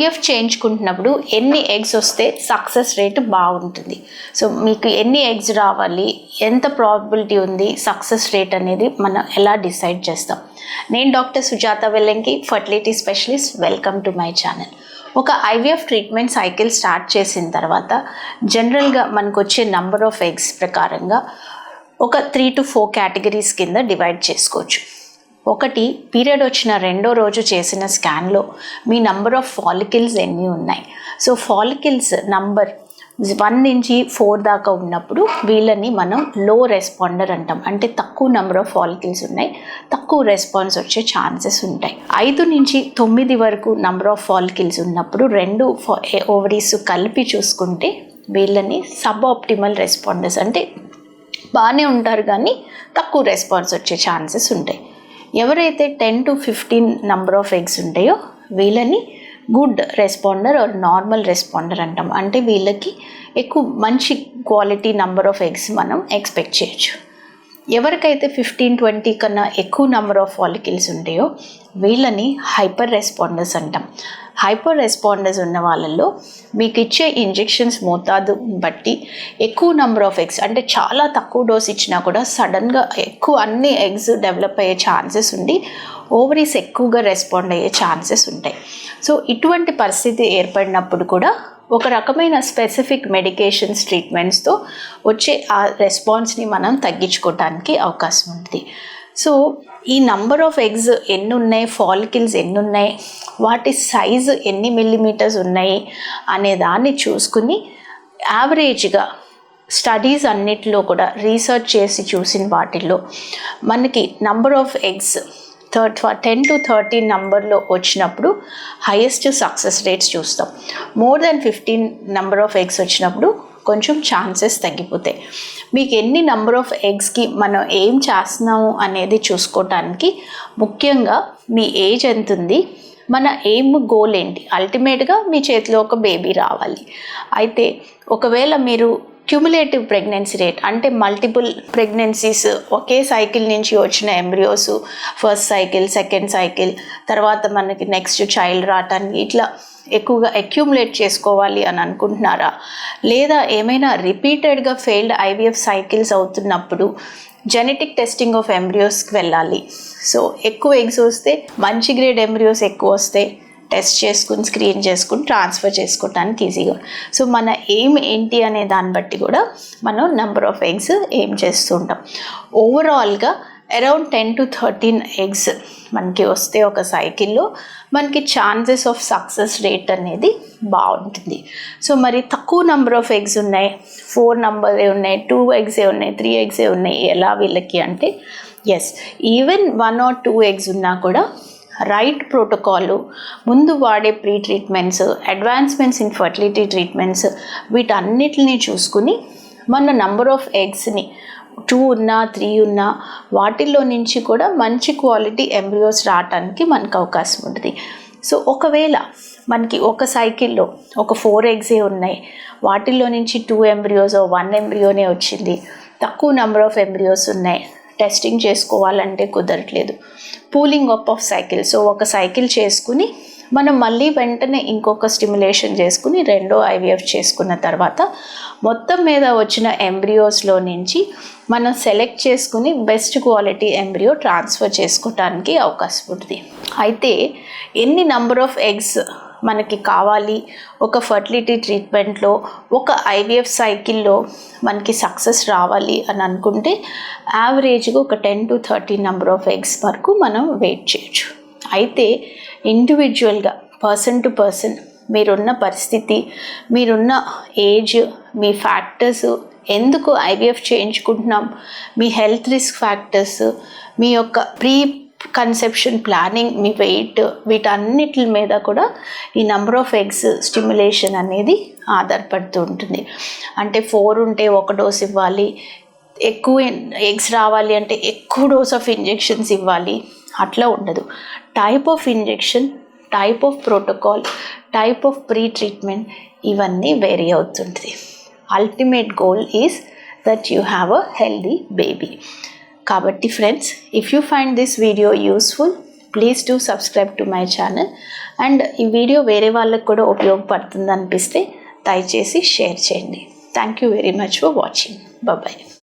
IVF చేయించుకుంటున్నప్పుడు ఎన్ని eggs వస్తే success rate బాగుంటుంది. సో మీకు ఎన్ని ఎగ్స్ రావాలి ఎంత ప్రాబిలిటీ ఉంది సక్సెస్ రేట్ అనేది మనం ఎలా డిసైడ్ చేస్తాం. నేను doctor Sujatha Vellanki fertility specialist welcome to my channel ఒక ఐవీఎఫ్ ట్రీట్మెంట్ సైకిల్ స్టార్ట్ చేసిన తర్వాత జనరల్గా మనకు వచ్చే నంబర్ ఆఫ్ ఎగ్స్ ప్రకారంగా ఒక త్రీ టు ఫోర్ కేటగిరీస్ కింద డివైడ్ చేసుకోవచ్చు. ఒకటి పీరియడ్ వచ్చిన రెండో రోజు చేసిన స్కాన్లో మీ నంబర్ ఆఫ్ ఫాలికిల్స్ ఎన్ని ఉన్నాయి? సో ఫాలికిల్స్ నంబర్ వన్ నుంచి ఫోర్ దాకా ఉన్నప్పుడు వీళ్ళని మనం లో రెస్పాండర్ అంటాం. అంటే తక్కువ నెంబర్ ఆఫ్ ఫాలికిల్స్ ఉన్నాయి. తక్కువ రెస్పాన్స్ వచ్చే ఛాన్సెస్ ఉంటాయి. ఐదు నుంచి తొమ్మిది వరకు నంబర్ ఆఫ్ ఫాలికిల్స్ ఉన్నప్పుడు రెండు ఓవరీస్ కలిపి చూసుకుంటే వీళ్ళని సబ్ ఆప్టిమల్ రెస్పాండర్స్ అంటే బాగానే ఉంటారు కానీ తక్కువ రెస్పాన్స్ వచ్చే ఛాన్సెస్ ఉంటాయి. ఎవరైతే ten to fifteen number of eggs ఉంటాయో వీళ్ళని good responder or normal responder అంటాం. అంటే వీళ్ళకి ఎక్కువ మంచి క్వాలిటీ నంబర్ ఆఫ్ ఎగ్స్ మనం ఎక్స్పెక్ట్ చేయొచ్చు. ఎవరికైతే ఫిఫ్టీన్ ట్వంటీ కన్నా ఎక్కువ నెంబర్ ఆఫ్ వాలికిల్స్ ఉంటాయో వీళ్ళని హైపర్ రెస్పాండర్స్ అంటాం. హైపర్ రెస్పాండర్స్ ఉన్న వాళ్ళల్లో మీకు ఇచ్చే ఇంజెక్షన్స్ మోతాదు బట్టి ఎక్కువ నెంబర్ ఆఫ్ ఎగ్స్ అంటే చాలా తక్కువ డోస్ ఇచ్చినా కూడా సడన్గా ఎక్కువ అన్ని ఎగ్స్ డెవలప్ అయ్యే ఛాన్సెస్ ఉండి ఓవరీస్ ఎక్కువగా రెస్పాండ్ అయ్యే ఛాన్సెస్ ఉంటాయి. సో ఇటువంటి పరిస్థితి ఏర్పడినప్పుడు కూడా ఒక రకమైన స్పెసిఫిక్ మెడికేషన్స్ ట్రీట్మెంట్స్తో వచ్చే ఆ రెస్పాన్స్ని మనం తగ్గించుకోవటానికి అవకాశం ఉంటుంది సో ఈ నంబర్ ఆఫ్ ఎగ్స్ ఎన్ని ఉన్నాయి ఫాలికిల్స్ ఎన్ని ఉన్నాయి వాటి సైజు ఎన్ని మిల్లీమీటర్స్ ఉన్నాయి అనే దాన్ని చూసుకుని యావరేజ్గా స్టడీస్ అన్నిటిలో కూడా రీసెర్చ్ చేసి చూసిన వాటిల్లో మనకి number of eggs third ten to thirteen నంబర్లో వచ్చినప్పుడు హైయెస్ట్ సక్సెస్ రేట్స్ చూస్తాం. More than fifteen number of eggs వచ్చినప్పుడు కొంచెం ఛాన్సెస్ తగ్గిపోతాయి. మీకు ఎన్ని నెంబర్ ఆఫ్ ఎగ్స్కి మనం ఏం చేస్తున్నాము అనేది చూసుకోవటానికి ముఖ్యంగా మీ ఏజ్ ఎంత ఉంది మన ఎయిమ్ గోల్ ఏంటి? అల్టిమేట్గా మీ చేతిలో ఒక బేబీ రావాలి. అయితే ఒకవేళ మీరు క్యుములేటివ్ ప్రెగ్నెన్సీ రేట్ అంటే మల్టిపుల్ ప్రెగ్నెన్సీస్ ఒకే సైకిల్ నుంచి వచ్చిన embryos first cycle second cycle తర్వాత మనకి నెక్స్ట్ చైల్డ్ రావటానికి ఇట్లా ఎక్కువగా అక్యూములేట్ చేసుకోవాలి అని అనుకుంటున్నారా? లేదా ఏమైనా రిపీటెడ్గా ఫెయిల్డ్ ఐవీఎఫ్ సైకిల్స్ అవుతున్నప్పుడు జెనెటిక్ టెస్టింగ్ ఆఫ్ ఎంబ్రియోస్కి వెళ్ళాలి. సో ఎక్కువ ఎగ్స్ వస్తే మంచి గ్రేడ్ ఎంబ్రియోస్ ఎక్కువ వస్తాయి టెస్ట్ చేసుకుని స్క్రీన్ చేసుకుని ట్రాన్స్ఫర్ చేసుకోవడానికి ఈజీగా. సో మన ఎయిమ్ ఏంటి అనే దాన్ని బట్టి కూడా మనం నెంబర్ ఆఫ్ ఎగ్స్ ఏం చేస్తూ ఉంటాం. ఓవరాల్గా around ten to thirteen eggs మనకి వస్తే ఒక సైకిల్లో మనకి ఛాన్సెస్ ఆఫ్ సక్సెస్ రేట్ అనేది బాగుంటుంది. సో మరి తక్కువ నెంబర్ ఆఫ్ ఎగ్స్ ఉన్నాయి ఫోర్ నెంబరే ఉన్నాయి టూ ఎగ్సే ఉన్నాయి త్రీ ఎగ్సే ఉన్నాయి ఎలా వీళ్ళకి అంటే yes even one or two eggs ఉన్నా కూడా రైట్ ప్రోటోకాల్ ముందు వాడే pre treatments advancements in fertility treatments వీటన్నిటిని చూసుకుని మన నంబర్ ఆఫ్ ఎగ్స్ని టూ ఉన్నా త్రీ ఉన్నా వాటిల్లో నుంచి కూడా మంచి క్వాలిటీ ఎంబ్రియోస్ రావటానికి మనకు అవకాశం ఉంటుంది. సో ఒకవేళ మనకి ఒక సైకిల్లో ఒక ఫోర్ ఎగ్సే ఉన్నాయి వాటిల్లో నుంచి టూ ఎంబ్రియోస్ వన్ ఎంబ్రియోనే వచ్చింది తక్కువ నెంబర్ ఆఫ్ ఎంబ్రియోస్ ఉన్నాయి టెస్టింగ్ చేసుకోవాలంటే కుదరట్లేదు. Pooling up of cycle so ఒక సైకిల్ చేసుకుని మనం మళ్ళీ వెంటనే ఇంకొక స్టిమ్యులేషన్ చేసుకుని రెండో ఐవీఎఫ్ చేసుకున్న తర్వాత మొత్తం మీద వచ్చిన ఎంబ్రియోస్లో నుంచి మనం సెలెక్ట్ చేసుకుని బెస్ట్ క్వాలిటీ ఎంబ్రియో ట్రాన్స్ఫర్ చేసుకోవటానికి అవకాశం ఉంటుంది అయితే ఎన్ని నంబర్ ఆఫ్ ఎగ్స్ మనకి కావాలి. ఒక ఫర్టిలిటీ ట్రీట్మెంట్లో ఒక ఐవీఎఫ్ సైకిల్లో మనకి సక్సెస్ రావాలి అని అనుకుంటే యావరేజ్గా ఒక ten to thirteen number of eggs వరకు మనం వెయిట్ చేయొచ్చు. అయితే ఇండివిజువల్గా పర్సన్ టు పర్సన్ మీరున్న పరిస్థితి మీరున్న ఏజ్ మీ ఫ్యాక్టర్స్ ఎందుకు ఐవీఎఫ్ చేయించుకుంటున్నాం మీ హెల్త్ రిస్క్ ఫ్యాక్టర్స్ మీ యొక్క ప్రీ కన్సెప్షన్ ప్లానింగ్ మీ వెయిట్ వీటన్నిటి మీద కూడా ఈ నెంబర్ ఆఫ్ ఎగ్స్ స్టిమ్యులేషన్ అనేది ఆధారపడుతూ ఉంటుంది. అంటే ఫోర్ ఉంటే ఒక డోస్ ఇవ్వాలి. ఎక్కువ ఎగ్స్ రావాలి అంటే ఎక్కువ డోస్ ఆఫ్ ఇంజెక్షన్స్ ఇవ్వాలి. అట్లా ఉండదు. Type of injection type of protocol type of pre treatment ఇవన్నీ వేరీ అవుతుంటుంది. Ultimate goal is that you have a healthy baby కాబట్టి friends if you find this video useful please to subscribe to my channel and ఈ video వేరే వాళ్ళకు కూడా ఉపయోగపడుతుంది అనిపిస్తే దయచేసి షేర్ చేయండి. Thank you very much for watching bye